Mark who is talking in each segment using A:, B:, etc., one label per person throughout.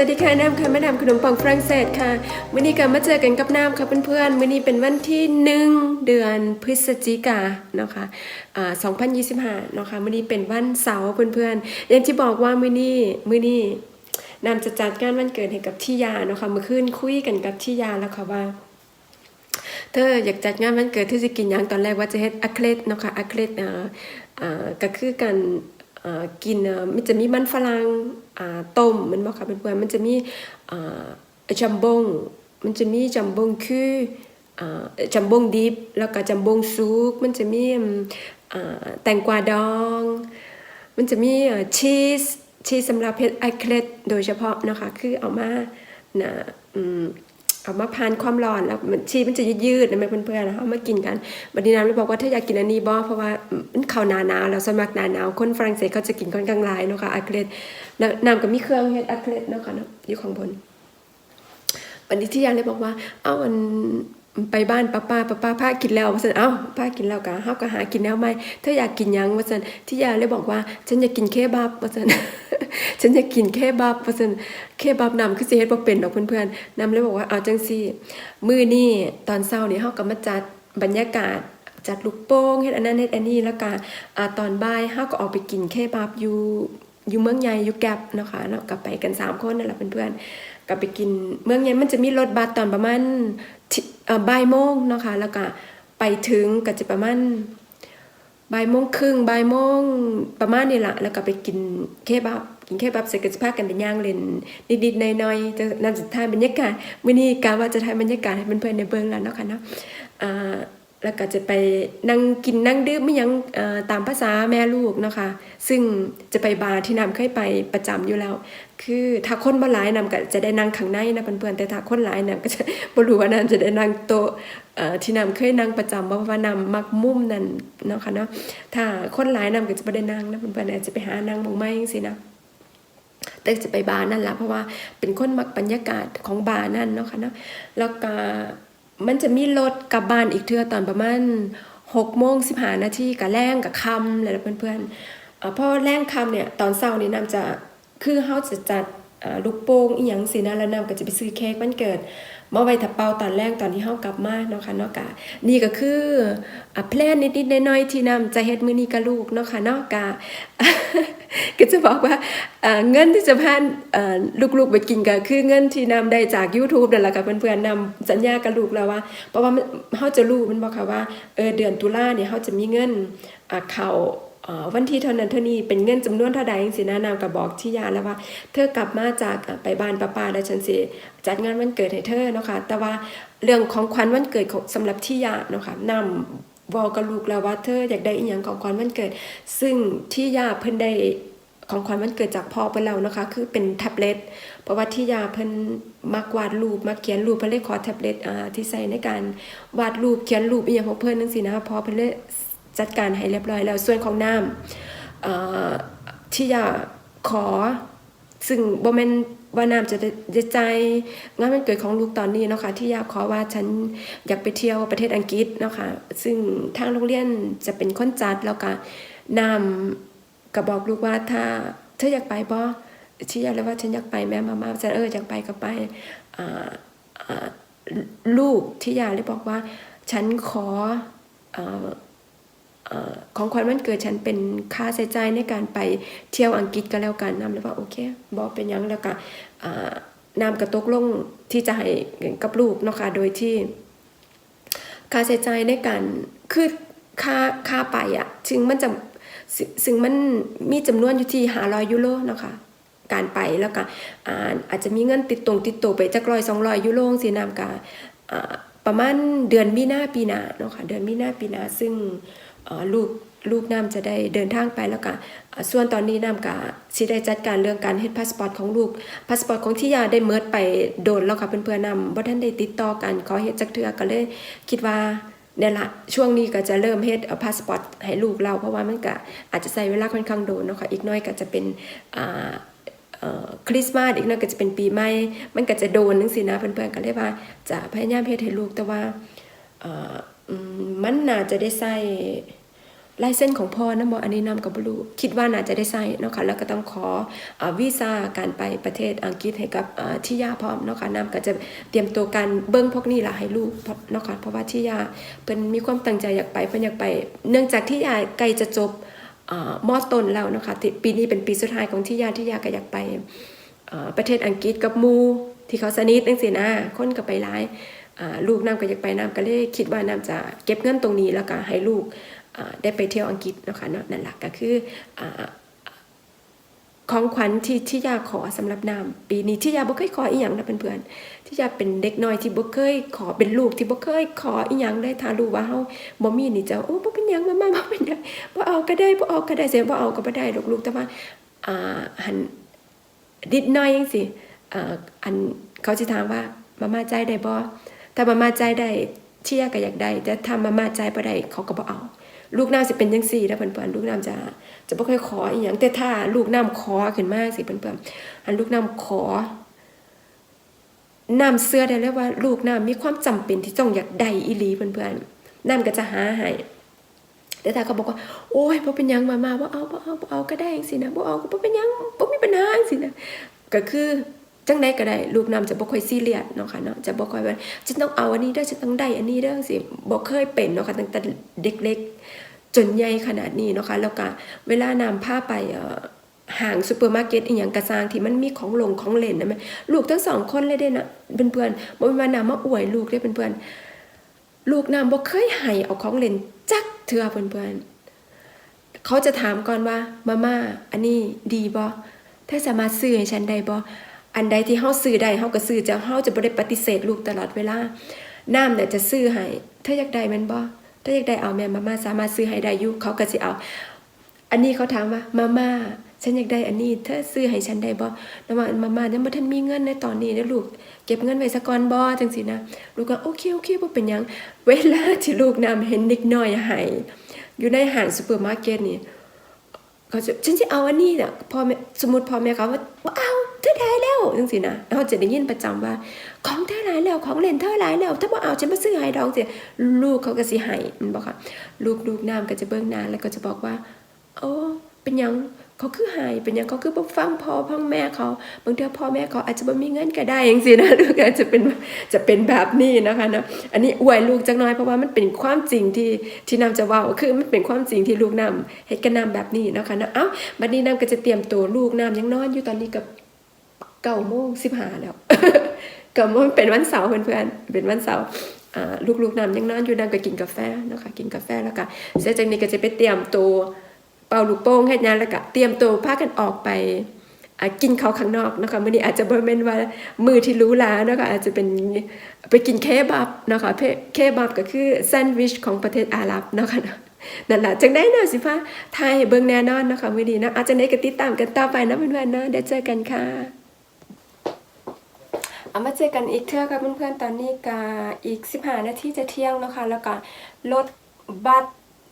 A: วัสดีค่ะน้ำค่ะแม่น้ำขนมปังฝรั่งเศสค่ะวันนี้ก็มาเจอกันกับน้ำค่ะเพื่อนๆวันนี้เป็นวันที่หนึ่งเดือนพฤศจิกาเนาะค่ะอ่า2025เนาะค่ะวันนี้เป็นวันเสาร์เพื่อนๆอย่างที่บอกว่ามื้อนี้มื้อนี้น้ำจะจัดงานวันเกิดให้กับที่ยาเนาะค่ะเมื่อคืนคุยกันกับที่ยาแล้วค่ะว่าเธออยากจัดงานวันเกิดเธอจะกินยังตอนแรกว่าจะเฮ็ดอะเคลตเนาะค่ะอะเคลตอ่าอ่าก็คือกัน กินมันจะมีมันฝรั่งต้มมันบ่ค่ะเพื่อนๆมันจะมีจัมบงมันจะมีจัมบงคือจัมบงดิบแล้วก็จัมบงซุกมันจะมีแตงกวาดอง มันจะมีชีสชีสสำหรับเฮ็ดไอเคลตโดยเฉพาะนะคะคือเอามานะอืม เอามาพานความร้อนแล้วมันชีมันจะยืดๆนะแม่เพื่อนๆนะเอามากินกันบัดนี้น้ำเลยบอกว่าถ้าอยากกินอันนี้บ่เพราะว่ามันเข้าหนาหนาวแล้วสมัครหนาหนาวคนฝรั่งเศสเขาจะกินค่อนข้างหลายเนาะค่ะไอเคลตแล้วน้ำก็มีเครื่องเฮ็ดไอเคลตเนาะค่ะเนาะอยู่ข้างบนวันนี้ที่ยาเลยบอกว่าเอาอัน ไปบ้านป้าป้าป้าป้าป้ากินแล้วว่าสันเอ้าป้ากินแล้วกะเฮาก็หากินแล้วไหมถ้าอยากกินยังว่าสันที่ยาเลยบอกว่า ฉันอยากกินเคบับว่าสันฉันอยากกินเคบับว่าสันเคบับนำคือสิเฮ็ดบ่เป็นดอกเพื่อนๆนำเลยบอกว่าเอาจังซี่มื้อนี้ตอนเช้านี่เฮาก็มาจัดบรรยากาศจัดลูกโป่งเฮ็ดอันนั้นเฮ็ดอันนี้แล้วก็อ่าตอนบ่ายเฮาก็ออกไปกินเคบับอยู่อยู่เมืองใหญ่อยู่แกร็บเนาะค่ะเนาะก็ไปกันสามคนนั่นแหละเพื่อนๆก็ไปกินเมืองเย็นมันจะมีรถบัสตอนประมาณ บ่ายโมงเนาะค่ะแล้วก็ไปถึงก็จะประมาณบ่ายโมงครึ่งบ่ายโมงประมาณนี้ละแล้วก็ไปกินเคบับกินเคบับเสร็จก็จะพากันไปย่างเล่นนิดๆหน่อยๆจะนำสุดท้ายบรรยากาศมื้อนี้การว่าจะถ่ายบรรยากาศให้เพื่อนๆในเบื้องแล้วเนาะค่ะเนาะอ่า แล้วก็จะไปนั่งกินนั่งดื่มไม่ยังตามภาษาแม่ลูกนะคะ ซึ่งจะไปบาร์ที่นำเคยไปประจำอยู่แล้ว คือถ้าคนบ่หลายนำก็จะได้นั่งข้างในนะเพื่อนๆแต่ถ้าคนหลายนำก็จะบ่รู้ว่านำจะได้นั่งโต๊ะที่นำเคยนั่งประจำเพราะว่านำมักมุมนั่นเนาะค่ะเนาะถ้าคนหลายนำก็จะบ่ได้นั่งนะเพื่อนๆอาจจะไปหานั่งหม่องไม้จังซี่นะแต่จะไปบาร์นั่นละเพราะว่าเป็นคนมักบรรยากาศของบาร์นั่นเนาะค่ะเนาะแล้วก็ มันจะมีรถกลับบ้านอีกเทื่อตอนประมาณหกโมงสิบหานาทีกับแรงกับคำแล้วเพื่อนๆเอ่อพอแรงคำเนี่ยตอนเช้านี่นำจะคือเฮาจะจัด ลูกโป่งอีหยังสินะแล้วนำก็จะไปซื้อเค้กวันเกิดมาไว้ถ้าเป่าตอนแรกตอนที่เฮากลับมาเนาะค่ะเนาะกะนี่ก็คืออ่าแพลนนิดๆน่อยๆที่นำจะเฮ็ดมื้อนี้กับลูกเนาะค่ะเนาะกะก็จะบอกว่าเงินที่จะพาเอ่อลูกๆไปกินก็คือเงินที่นำได้จาก YouTube นั่นแหละค่ะเพื่อนๆนำสัญญากับลูกแล้วว่า เพราะว่าเฮาจะรู้มันบอกค่ะว่าเออเดือนตุลาเนี่ยเฮาจะมีเงินอ่าเข้า วันที่เท่านั้นเท่านี้เป็นเงินจำนวนเท่าใดจังซี่นะนางก็บบอกที่ยาแล้วว่า เธอกลับมาจากไปบ้านป้าป้าแล้วฉันสิจัดงานวันเกิดให้เธอเนาะค่ะแต่ว่าเรื่องของขวัญวันเกิดของสำหรับที่ยาเนาะค่ะนำบอกกับลูกแล้วว่าเธออยากได้อีหยังของขวัญวันเกิด ซึ่งที่ยาเพิ่นได้ของขวัญวันเกิดจากพ่อเพิ่นแล้วนะคะ คือเป็นแท็บเล็ตเพราะว่าที่ยาเพิ่นมักวาดรูปมักเขียนรูปเพิ่นเลยขอแท็บเล็ตอ่าที่ใส่ในการวาดรูปเขียนรูปอีหยังของเพิ่นจังซี่นะพอเพิ่นเลย จัดการให้เรียบร้อยแล้ว ส่วนของน้ำที่อยากขอซึ่งบ่แม่นว่าน้ำจะได้ใจงานวันเกิดของลูกตอนนี้เนาะค่ะที่อยากขอว่าฉันอยากไปเที่ยวประเทศอังกฤษเนาะค่ะซึ่งทางโรงเรียนจะเป็นคนจัดแล้วก็น้ำก็บอกลูกว่าถ้าเธออยากไปบ่ที่อยากเลยว่าฉันอยากไปแม่มามาฉันเอออยากไปก็ไปลูกที่อยากเลยบอกว่า ฉันขออ ของขวัญวันเกิดฉันเป็นค่าใช้จ่ายในการไปเที่ยวอังกฤษก็แล้วกันนำเลยว่าโอเคบอเป็นยังแล้วก็อ่านำกระตกลงที่จะให้กับลูกเนาะค่ะโดยที่ ค่าใช้จ่ายในการคือค่าค่าไปอะถึงมันจะซึ่งมันมีจำนวนอยู่ที่500ยูโรเนาะค่ะการไปแล้วก็อาอาจจะมีเงินติดตรงติดตัวไปจักร้อยสองร้อยยูโรสินำกาประมาณเดือนมีนาปีหน้าเนาะค่ะเดือนมีนาปีหน้าซึ่ง ลูกลูกน้ำจะได้เดินทางไปแล้วก็ส่วนตอนนี้น้ำก็สิได้จัดการเรื่องการเฮ็ดพาสปอร์ตของลูกพาสปอร์ตของที่ยาได้เมิดไปโดนแล้วค่ะเพื่อนๆนำบ่ทันได้ติดต่อกันขอเฮ็ดจักเทือก็เลยคิดว่าเนี่ยละช่วงนี้ก็จะเริ่มเฮ็ดพาสปอร์ตให้ลูกเรา เพราะว่ามันก็อาจจะใช้เวลาค่อนข้างโดนเนาะค่ะอีกน้อยก็จะเป็นอ่าคริสต์มาสอีกน่อยก็จะเป็นปีใหม่มันก็จะโดนจังซี่นะเพื่อนๆก็เลยว่าจะพยายามเฮ็ดให้ลูกแต่ว่าอ่ออืมมันน่าจะได้ใช้ ลายเส้นของพ่อนะบออันนี้นำกับบรูคิดว่าน่าจะได้ใส่เนาะค่ะแล้วก็ต้องขออวีซ่าการไปประเทศอังกฤษให้กับที่ยาพร้อมเนาะค่ะนำก็จะเตรียมตัวการเบิ้งพวกนี้ล่ะให้ลูกเนาะค่ะเพราะว่าที่ยาเป็นมีความตั้งใจอยากไปเพิ่นอยากไป เนื่องจากที่ยาใกล้จะจบอมอต้นแล้วเนาะค่ะปีนี้เป็นปีสุดท้ายของที่ยาที่ยาก็อยากไปประเทศอังกฤษกับมูที่เขาสนิทจังซี่นะคนก็ไปหลายลูกน้ำก็อยากไปน้ำก็เลยคิดว่าน้ำจะเก็บเงินตรงนี้แล้วก็ให้ลูก ได้ไปเที่ยวอังกฤษนะคะเนาะนั่นแหละก็คือของขวัญที่ที่ยาขอสำหรับนามปีนี้ที่ยาบ่เคยขออีหยังนะเพื่อนๆที่ยาเป็นเด็กน้อยที่บ่เคยขอเป็นลูกที่บ่เคยขออีหยังได้ถ้ารู้ว่าเฮาบ่มีนี่จะโอ้บ่เป็นหยังมามาบ่เป็นหยังบ่เอาก็ได้บ่เอาก็ได้เสียบ่เอาก็บ่ได้ดอกลูกแต่ว่าอ่าหันดิดน้อยจังซี่อ่าอันเขาสิถามว่ามามาใจได้บ่ถ้ามามาใจได้ที่ยาก็อยากได้ แต่ถ้ามามาใจบ่ได้เขาก็บ่เอา ลูกน้ำสิเป็นจังซี่นะเพื่อนๆลูกน้ำจะจะบ่ค่อยขออีหยังแต่ถ้าลูกน้ำขอขึ้นมาสิเพื่อนๆอันลูกน้ำขอน้ำเสื้อได้แล้วว่า ลูกน้ำมีความจำเป็นที่ต้องอยากได้อีหลีเพื่อนๆน้ำก็จะหาให้แต่ถ้าเขาบอกว่า โอ้ยบ่เป็นยังมามาบ่าเอาบ่เอาบ่เอาก็ได้จังซี่นะบ่เอาก็บ่เป็นยังบ่มีปัญหาจังซี่นะก็คือจังใดก็ได้ลูกน้ำจะบ่ค่อยซีเรียสเนาะค่ะเนาะจะบ่ค่อยว่าฉันต้องเอาอันนี้เด้อฉันต้องได้อันนี้เด้อจังซี่บ่เคยเป็นเนาะค่ะตั้งแต่เด็กเล็ก จนใหญ่ขนาดนี้เนาะคะแล้วก็เวลานำผ้าไปห่างซูเปอร์มาร์เก็ตอีหยังกระซางที่มันมีของลงของเล่นนะแม่ลูกทั้งสองคนเลยเด้นะเพื่อนๆบ่แม่นว่านำมาอวยลูกเด้เพื่อนๆลูกนำบ่เคยให้เอาของเล่นจักเทื่อเพื่อนๆเขาจะถามก่อนว่ามาม่าอันนี้ดีบ่ถ้าสามารถซื้อให้ฉันได้บ่อันใดที่เฮาซื้อได้เฮาก็ซื้อจะเฮาจะบ่ได้ปฏิเสธลูกตลอดเวลาน้ำเนี่ยจะซื้อให้เธออยากได้แม่นบ่ ถ้าอยากได้เอาแม่มาม่าสามารถซื้อให้ได้อยุเขาก็สิเอา อันนี้เขาถามว่ามาม่าฉันอยากได้อันนี้เธอซื้อให้ฉันได้บ่แล้วว่ามาม่ายังบ่ทันมีเงินในตอนนี้นะลูก เก็บเงินไว้ซะก่อนบ่จังซี่นะ ลูกก็โอเคโอเคบ่เป็นหยัง เวลาที่ลูกนำเห็นเด็กน้อยให้อยู่ในห้างซูเปอร์มาร์เก็ตนี่เขาจะฉันจะเอาอันนี้น่ะพ่อแม่สมมุติพ่อแม่เขาว่าบ่เอา เธอได้แล้วจังซี่นะเขาจะได้ยินประจำว่า ของเธอหลายแล้วของเล่นเธอหลายแล้ว ถ้าบ่เอาฉันบ่ซื้อให้ดอกสิลูกเขาก็สิให้มันบอกค่ะลูกลูกน้ำก็จะเบิ่งหน้าแล้วก็จะบอกว่าโอ้เป็นยังเขาคือหายเป็นยังเขาคือบ่ฟังพ่อฟังแม่เขาบางเทีพ่อแม่เขาอาจจะบ่มีเงินก็ได้จังซี่นะลูกอาจจะเป็นจะเป็นแบบนี้นะคะเนาะอันนี้อวยลูกจักน่อยเพราะว่ามันเป็นความจริงที่ที่นำจะว้าคือมันเป็นความจริงที่ลูกนำเฮ็ดกันนำแบบนี้นะคะเนาะเอ้าบัดนี้นำก็จะเตรียมตัวลูกนำยังนอนอยู่ตอนนี้กับ 9โมง15แล้วเก็มันเป็นวันเสาร์เพื่อนๆเป็นวันเสาร์ลูกๆนำยังนอนอยู่นำก็กินกาแฟนะคะกินกาแฟแล้วก็เสร็จจากนี้ก็จะไปเตรียมตัวเป่าลูกโป่งเฮ็ดหยังแล้วก็เตรียมตัวพากันออกไปกินข้าวข้างนอกนะคะมื้อนี้อาจจะบ่แม่นว่ามือที่รู้หลาเนะคะอาจจะเป็นไปกินเคบับนะคะเคบับก็คือแซนด์วิชของประเทศอาหรับนะคะนาะนั่นล่ะจังได้นะสิพาไทยเบิ่งแน่นอนนะคะมื้อนี้นะอาจจะได้กติดตามกันต่อไปนะเพื่อนๆนะเดี๋ยวเจอกันค่ะ เอามาเจอกันอีกเทื่อค่ะเพื่อนๆตอนนี้ก็อีก 15 นาทีจะเที่ยงแล้วค่ะแล้วก็รถบัส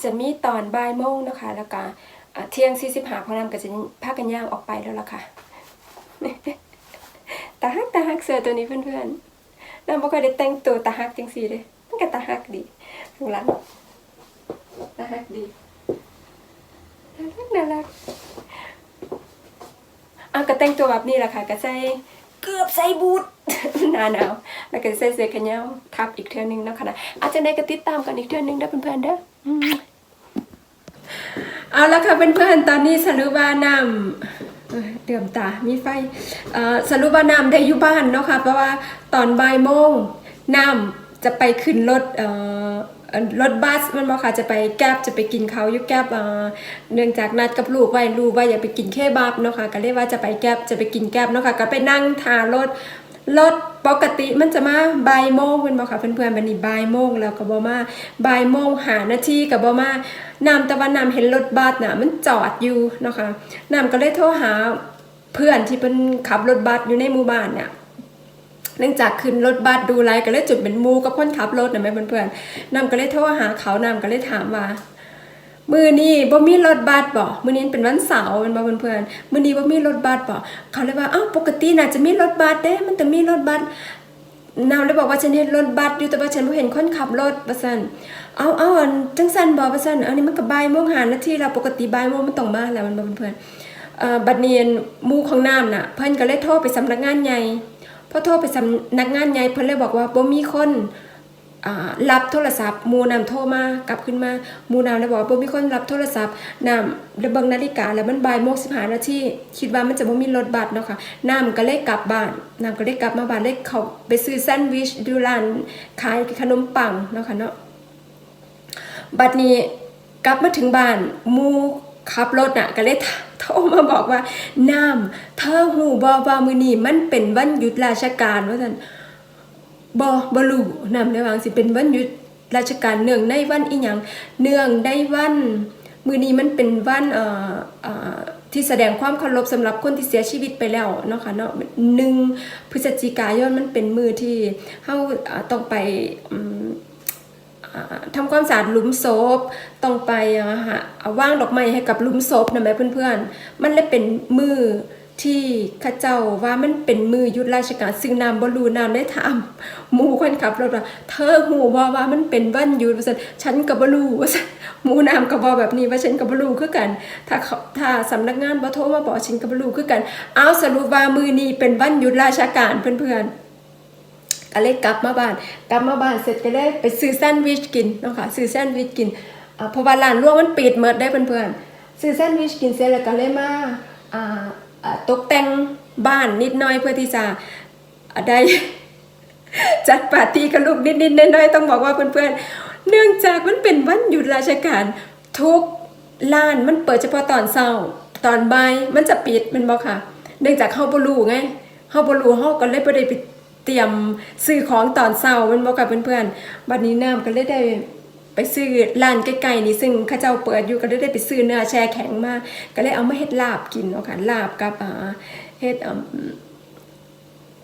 A: จะมีตอนบ่ายโมงนะคะ แล้วก็อ่าเที่ยง 45พอนำก็จะพากันย่างออกไปแล้วล่ะค่ะตาฮักตาฮักเสือตัวนี้เพื่อนๆน้ำบ่ค่อยได้แต่งตัวตาฮักจังซี่เด้มันก็ตาฮักดีข้างหลังตาฮักดีน่ารักน่ารักอะก็แต่งตัวแบบนี้แหละค่ะก็ใส่ เกือบใส่บูทหนาหนาวแล้วก็ใส่เสื้อแขนยาวทับอีกเทื่อนึงนะคะนะอาจจะได้ก็ติดตามกันอีกเทื่อนึงเด้อเพื่อนๆเด้อเอาละค่ะเพื่อนๆตอนนี้สรุปาน้ำเดือมตา มีไฟสรุปาน้ำได้อยู่บ้านเนาะค่ะเพราะว่าตอนบ่ายโมงน้ำ จะไปขึ้นรถเอ่อรถบัสมันบอกค่ะจะไปแก๊บจะไปกินเขายู่แก๊บเอ่อเนื่องจากนัดกับลูกไว้ลูกว่าอย่าไปกินเคบับเนาะค่ะก็เลยกว่าจะไปแก๊บจะไปกินแก๊บเนาะค่ะก็ไปนั่งทารถรถปกติมันจะมาบ่ายโมงเป็นบอกค่ะเพื่อนๆบันนี้บ่ายโมงแล้วก็บอมาบ่ายโมงหานาทีกับบอมานำตะวันนำเห็นรถบัสน่ะมันจอดอยู่เนาะค่ะนำก็เลยโทรหาเพื่อนที่เป็นขับรถบัสอยู่ในหมู่บ้านเนี่ย เนื่องจากขึ้นรถบัสดูไลฟ์ก็เลยจุดเป็นมูกับคนขับรถนะแม่เพื่อนๆนำก็เลยโทรหาเขานำก็เลยถามว่ามือนี้บ่มีรถบัสบ่มือนี้เป็นวันเสาร์เป็นบ่เพื่อนๆมือนี้บ่มีรถบัสบ่เขาเลยว่าอ้าวปกติน่าจะมีรถบัสเด้ มันจะมีรถบัสนาวเลยบอกว่าฉันเห็นรถบัสอยู่แต่ว่าฉันบ่เห็นคนขับรถว่าซั่นเอาเอาอันจังซั่นบ่ว่าซั่นอันนี้มันก็บ่ายโมงหานาทีแล้วปกติบ่ายโมงมันต้องมาแล้วมันบ่เพื่อนๆบัดนี้หมู่ของน้ำน่ะ เพิ่อนก็เลยโทรไปสำนักงานใหญ่ อโทรไปสำนักงานใหญ่เพิ่นเลยบอกว่าบ่มีคนอ่ารับโทรศัพท์มูน้ำโทรมากลับขึ้นมามูน้ำเลยบอกว่าบ่มีคนรับโทรศัพท์นำเลยเบิงนาฬิกาแล้วมันบ่ายโมง15นาทีคิดว่ามันจะบ่มีรถบัสเนาะค่ะนำก็เลยกลับบ้านนำก็เลยกลับมาบ้านเลยเขาไปซื้อแซนด์วิชอยู่ร้านขายขนมปังเนาะค่ะเนาะบัดนี้กลับมาถึงบ้านมู ขับรถน่ะก็เลยโทรมาบอกว่าน้ำเธอหูบอว่ามือนีมันเป็นวันหยุดราชการว่าซั่นบอบรู้น้ำได้วาจั่งสิเป็นวันหยุดราชการเนื่องในวันอีหยังเนื่องในวัน มือนี้มันเป็นวันเอ่อเอ่อที่แสดงความเคารพสำหรับคนที่เสียชีวิตไปแล้วเนาะค่ะเนาะหนึ่งพฤศจิกายนมันเป็นมือที่เฮาอ่าต้องไป อืมอ่าทำความสะอาดหลุมศพต้องไปอ่าฮะว่างดอกไม้ให้กับหลุมศพนะแม่เพื่อนๆ มันเลยเป็นมือที่ข้าเจ้าว่ามันเป็นมือยุดราชการซึ่งนามบรูนามได้ถามหมู่คนขับรถว่าเธอหูว่าว่ามันเป็นวันยุดว่าซั่นฉันกับบรูหมู่นามกับบอแบบนี้ว่าฉันกับบรูคือกัน ถ้าเขาถ้าสำนักงานบ่โทรมาบอกฉันกับบรูคือกัน เอาสรุปว่ามือนี้เป็นวันยุดราชการเพื่อนๆ ก็เลยกลับมาบ้าน กลับมาบ้านเสร็จก็เลยไปซื้อแซนด์วิชกินเนาะค่ะซื้อแซนด์วิชกินเพราะว่าร้านลวกมันปิดเมิดได้เพื่อนๆซื้อแซนด์วิชกินเสร็จแล้วก็เลยมาตกแต่งบ้านนิดหน่อยเพื่อที่จะได้จัดปาร์ตี้กับลูกนิดๆน้อยๆต้องบอกว่าเพื่อนๆ เนื่องจากมันเป็นวันหยุดราชการทุกร้านมันเปิดเฉพาะตอนเช้าตอนบ่ายมันจะปิดมันบอกค่ะ เนื่องจากเฮาบ่รู้ไงเฮาบ่รู้เฮาก็เลยบ่ได้ไป เตรียมซื้อของตอนเช้าแมันบอกค่ะเพื่อนๆบัดนี้น้ำก็เลยได้ไปซื้อร้านใกล้ๆนี่ซึ่งข้าเจ้าเปิดอยู่ก็ได้ไปซื้อเนื้อแช่แข็งมาก็เลยเอามาเฮ็ดลาบกินเนาะค่ะลาบกับอ่าเฮ็ดอ่า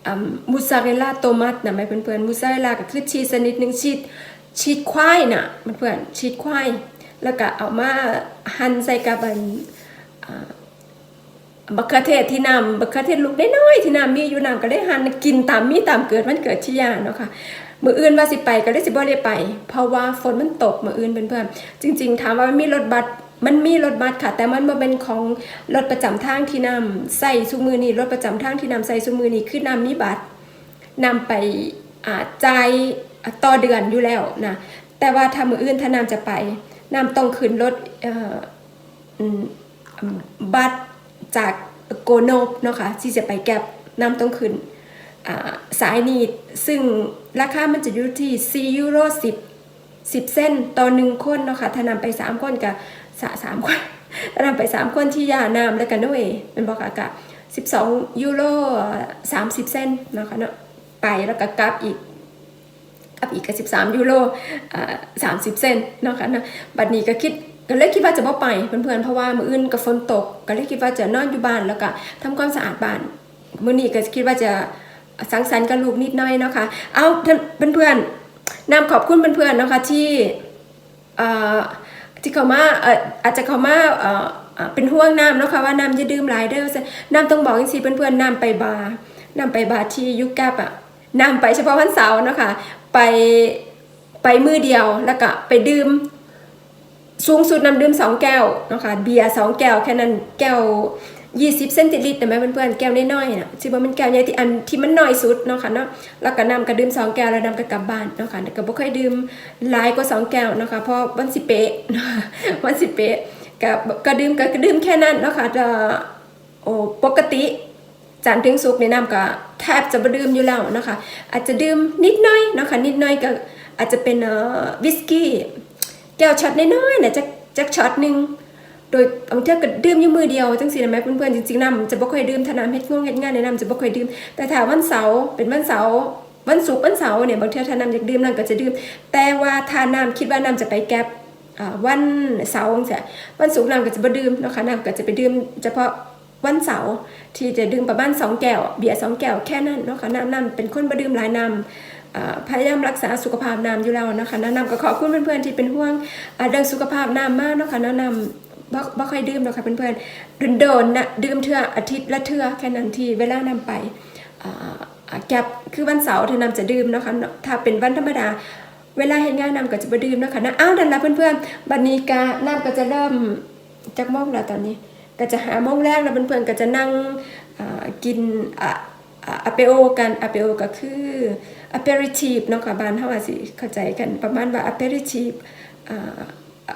A: อ่ามูซาเรลล่าโตมัสนะไหม่เพื่อนๆมูซาเรลล่าก็คือชีสชนิดหนึ่งชีสชีสควายน่ะเพื่อนๆชีสควายแล้วก็เอามาหั่นใส่กับอันอ่า บักเขือเทศที่นำบักเขือเทศลูกได้น้อยที่นำมีอยู่นำก็ได้หันกินตามมีตามเกิดมันเกิดที่ยาเนาะค่ะมืออื่นว่าสิไปก็ได้สิบ่ได้ไป เพราะว่าฝนมันตกมืออื่นเพื่อนๆจริง ๆ ถามว่ามันมีรถบัสมันมีรถบัสค่ะ แต่มันบ่เป็นของรถประจำทางที่นำใส่ซุมือนี่รถประจำทางที่นำใส่ซุมือนี่คือนำมีบัตรนำไปจ่ายต่อเดือนอยู่แล้วนะแต่ว่าถ้ามืออื่นถ้านำจะไปนำต้องขึ้นรถบัตร จากโกโนบเนาะค่ะที่จะไปแก็บน้ำต้องขึ้นสายนี้ซึ่งราคามันจะอยู่ที่4ยูโร10 10 เส้นต่อหนึ่งคนเนาะค่ะถ้านำไป 3 คนกับสะสามคนถ้านำไป 3 คนที่ยานามแล้วกันเนาะเอยเป็นบอกค่ะกะ12ยูโร30 เส้นเนาะค่ะเนาะไปแล้วก็กลับอีกกลับอีกก็13ยูโร30เซนเนาะค่ะนาะบัดนี้ก็คิด ก็เลยคิดว่าจะบ่ไปเพื่อนๆเพราะว่ามื้ออื่นก็ฝนตก ก็เลยคิดว่าจะนอนอยู่บ้านแล้วก็ทำความสะอาดบ้านมื้อนี้ก็คิดว่าจะสังสรรค์กับลูกนิดหน่อยเนาะค่ะเอาท่านเพื่อนๆนำขอบคุณเพื่อนๆเนาะค่ะที่เอ่อที่เขามาเอ่ออาจจะเขามาเอ่อเป็นห่วงน้ำเนาะค่ะว่าน้ำจะดื่มหลายเด้อว่าซั่นน้ำต้องบอกจังซี่เพื่อนๆน้ำไปบาร์น้ำไปบาร์ที่ยุคแกบอะน้ำไปเฉพาะวันเสาร์เนาะคะไปไปมือเดียวแล้วก็ไปดื่ม สูงสุดนำดื่มสองแก้วนะคะเบียร์สองแก้วแค่นั้นแก้วยี่สิบเซนติลิตรนะแม่เพื่อนๆแก้วน้อยๆนะที่ว่ามันแก้วใหญ่ที่อันที่มันน้อยสุดเนาะค่ะเนาะแล้วก็นำก็ดื่มสองแก้วแล้วนำก็กลับบ้านเนาะค่ะแต่ก็บ่ค่อยดื่มหลายกว่าสองแก้วเนาะค่ะเพราะวันสิเป๊ะเนาะวันสิเป๊ะก็ก็ดื่มก็ก็ดื่มแค่นั้นเนาะค่ะจะโอ้ปกติจันทร์ถึงศุกในน้ำก็แทบจะบ่ดื่มอยู่แล้วนะคะอาจจะดื่มนิดหน้อยเนาะคะนิดหน้อยก็อาจจะเป็นเอ่อวิสกี้ ก้วช็อตน้อยๆนะจักจักช็อตหนึ่งโดยบางเทีก็ดื่มอยู่มือเดียวจังสินะแม่เพื่อนๆจริงๆน้ำจะบ่ค่อยดื่มถ้าน้ำเฮ็ดงงเฮ็ดงานในน้ำจะบ่ค่อยดื่ม แต่ถ้าวันเสาร์เป็นวันเสาร์วันศุกร์วันเสาร์เนี่ยบางเทีถ้าน้ำอยากดื่มน้ำก็จะดื่ม แต่ว่าถ้าน้ำคิดว่าน้ำจะไปแก็บอ่าวันเสาร์จังซี่วันศุกร์น้ำก็จะบ่ดื่มเนาะค่ะน้ำก็จะไปดื่มเฉพาะวันเสาร์ที่จะดื่มประมาณสองแก้วเบียร์สองแก้วแค่นั้นเนาะค่ะน้ำน้ำเป็นคนบ่ดื่มหลายน้ำอ่า พยายามรักษาสุขภาพน้ำอยู่แล้วนะคะแน้ำน้ำก็ขอบคุณเพื่อนๆที่เป็นห่วงเรื่องสุขภาพน้ำมากนะค่ะน้ำน้ำบ่บ่ค่อยดื่มนะค่ะเพื่อนๆโดนนะดื่มเทื่ออาทิตย์ละเทื่อแค่นั้นที่เวลานำไปแก็บคือวันเสาร์เธอนำจะดื่มนะคะถ้าเป็นวันธรรมดาเวลาเห็นงานนำก็จะบ่ดื่มนะคะนะอ้าวดันละเพื่อนๆบัดนี้กานำก็จะเริ่มจักโมงแล้วตอนนี้ ก็จะหาโมงแรกแล้วเพื่อนๆก็จะนั่งกินอะอะเปโอกันอะเปโอก็คือ aperitif เนาะค่ะบ้านเฮาอาจสิเข้าใจกันประมาณว่า aperitif อ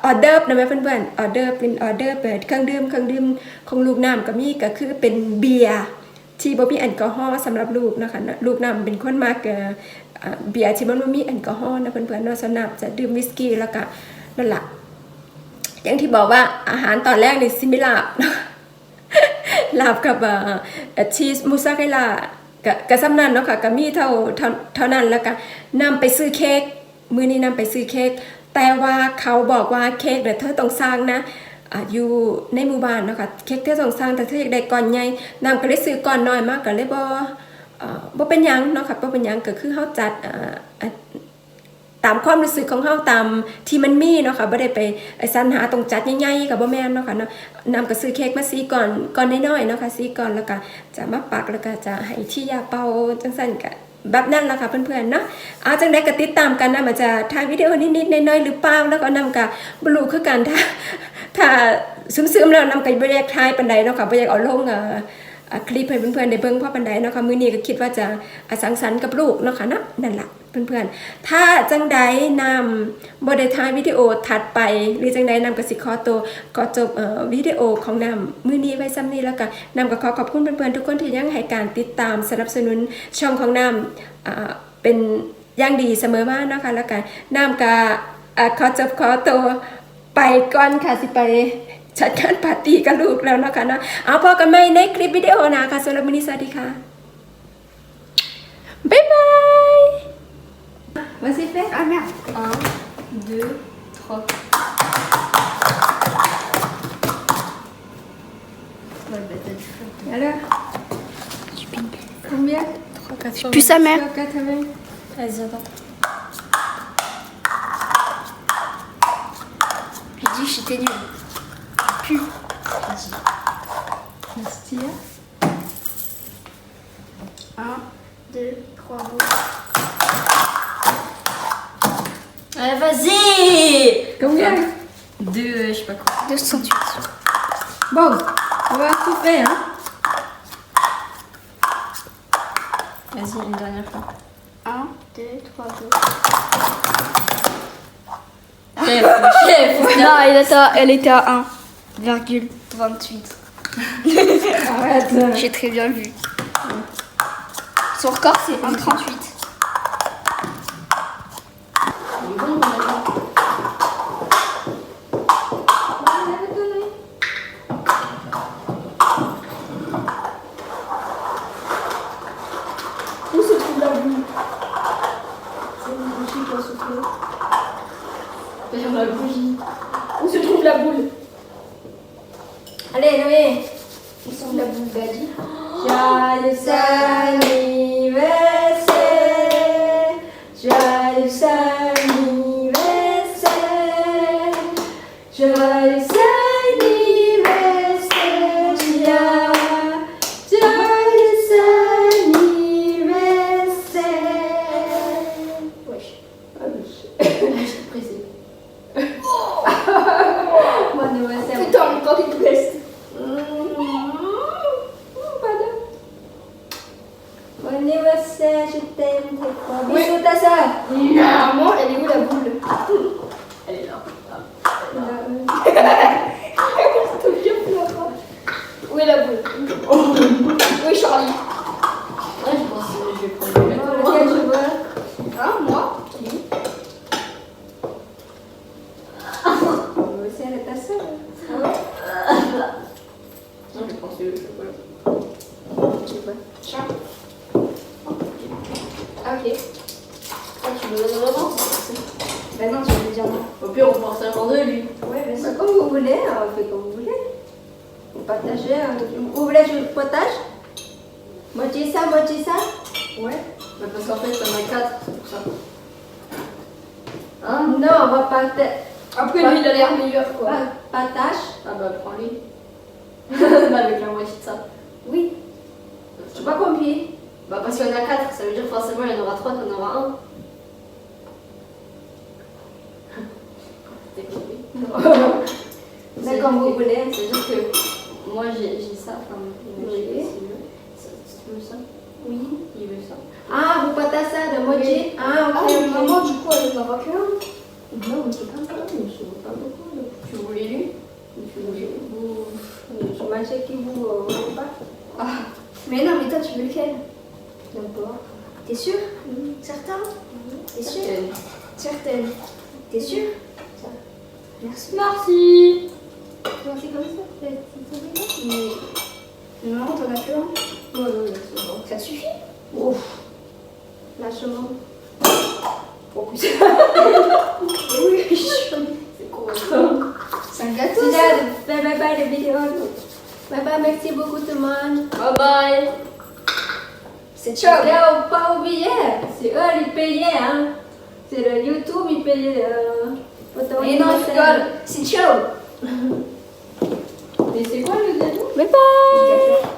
A: ออเดอร์นะแม่เพื่อนๆออเดอร์เป็นออเดอร์เปิดเครื่องดื่มเครื่องดื่มของลูกน้ำก็มีก็คือเป็นเบียร์ที่บ่มีแอลกอฮอล์สำหรับลูกนะคะลูกน้ำเป็นคนมากเอ่ออ่าเบียร์ที่มันบ่มีแอลกอฮอล์นะเพื่อนๆเนาะสำหรับจะดื่มวิสกี้แล้วก็นั่นล่ะอย่างที่บอกว่าอาหารตอนแรกนี่ซิมิลาบลาบกับเอ่อชีสมูซาเรลลา กะกะซ้ำนั้นเนาะค่ะก็มีเท่าเท่าเท่านั้นแล้วก็นำไปซื้อเค้กมื้อนี้นำไปซื้อเค้กแต่ว่าเขาบอกว่าเค้กเนี่ยเธอต้องสร้างนะอยู่ในหมู่บ้านเนาะค่ะเค้กเธอต้องสร้างแต่เธออยากได้ก้อนใหญ่นำก็เลยซื้อก้อนน้อยมากก็เลยบ่เอ่อบ่เป็นหยังเนาะค่ะบ่เป็นหยังก็คือเฮาจัดอ่า ตามความรู้สึกของเฮาตามที่มันมีเนาะค่ะบ่ได้ไปสรรหาตรงจัดใหญ่ๆกับบ่แม่นเนาะค่ะเนาะนำก็ซื้อเค้กมาสีก่อนก่อนน้อยๆเนาะค่ะสีก่อนแล้วก็จะมาปักแล้วก็จะให้ที่ยาเป่าจังซั่นก็แบบนั้นล่ะค่ะเพื่อนๆเนาะเอาจังได๋ก็ติดตามกันนะมันจะถ่ายวิดีโอนิดๆน้อยๆหรือเปล่าแล้วก็นำก็บ่รู้คือกันถ้าถ้าซึมๆแล้วนำก็บ่อยากถ่ายปานใดเนาะค่ะบ่อยากเอาลงเอออะ คลิปให้เพื่อนๆได้เบิ่งพ่อปันไดเนาะค่ะมื้อนี้ก็คิดว่าจะสังสรรค์กับลูกเนาะค่ะเนาะนั่นล่ะเพื่อนๆ ถ้าจังใดนำบ่ได้ถ่ายวิดีโอถัดไป หรือจังใดนำกสิขอตัวก็จบวิดีโอของนำมื้อนี้ไว้ซ้ำนี้แล้วก็นำก็ขอขอบคุณเพื่อนๆ ทุกคนที่ยังให้การติดตามสนับสนุนช่องของนำอ่าเป็นอย่างดีเสมอมาเนาะค่ะแล้วกันนำก็อะขอจบขอตัวไปก่อนค่ะสิไป จัดการปาร์ตี้กับลูกแล้วนะคะเนาะเอาพอกันไหมในคลิปวิดีโอนะคะสำหรับวันนี้สวัสดีค่ะ บ๊ายบาย Vas-y, fais.
B: Ah merde.
C: 1, 2, 3. Ouais, bah t'as du feu.
A: Alors Combien
C: 3, 4,
B: Plus sa mère.
A: 80.
C: Vas-y, attends.
B: J'ai dit j'étais nul.
C: cul.
A: Inspire.
B: 1, 2, 3,
C: Allez, vas-y
A: Combien
C: 2, euh, je sais pas quoi.
B: 208.
A: Bon, on va tout faire, hein
C: Vas-y, une dernière fois.
B: 1, 2, 3, go.
C: Chef, chef
B: Non, elle était à 1 virgule
A: 28.
B: J'ai très bien vu. Son record, c'est 1,38.
A: Jesus Hein, moi Oui.
B: Aussi, elle est
A: ta.
B: Après, lui, il a l'air meilleur, quoi.
A: Partage
C: Ah bah, prends-lui. Avec la moitié de ça.
A: Oui. J'ai pas compris.
C: Bah parce qu'il y en a 4, ça veut dire forcément il y en aura 3, t'en auras un. T'es compris
A: C'est comme vous voulez.
C: C'est-à-dire que moi j'ai j'ai ça, enfin,
A: Oui.
C: si tu veux ça,
A: Oui.
C: il veut ça.
A: Ah, vous partagez ça de moitié Ah,
C: Ah,
A: ok.
C: maman, du coup, elle en aura qu'un. Non, on ne peut pas parler, mais je ne vois pas beaucoup. Tu voulais lui Tu voulais
A: vous. Je m'achète qui vous euh, voulez pas
C: ah,
A: Mais non, mais toi, tu veux lequel
C: D'accord.
A: T'es sûr mmh. Certain mmh. T'es sûr Certaine. Certaine. T'es sûr Ça. Merci.
C: Merci
A: c'est comme ça, peut-être. Mais. Normalement, t'en as plus un
C: Non, non, non, c'est bon.
A: Ça suffit
C: Ouf
A: Lâchement. Oui,
C: c'est quoi
A: c'est un gâteau. ça. Bye bye bye les vidéos. Bye bye, merci beaucoup tout le monde.
C: Bye bye
A: C'est ciao. Là, pas oublier, c'est eux qui payaient, hein. C'est le YouTube, ils payaient le. Et non, je rigole. C'est ciao.
C: Mais c'est quoi le gâteau
B: Bye bye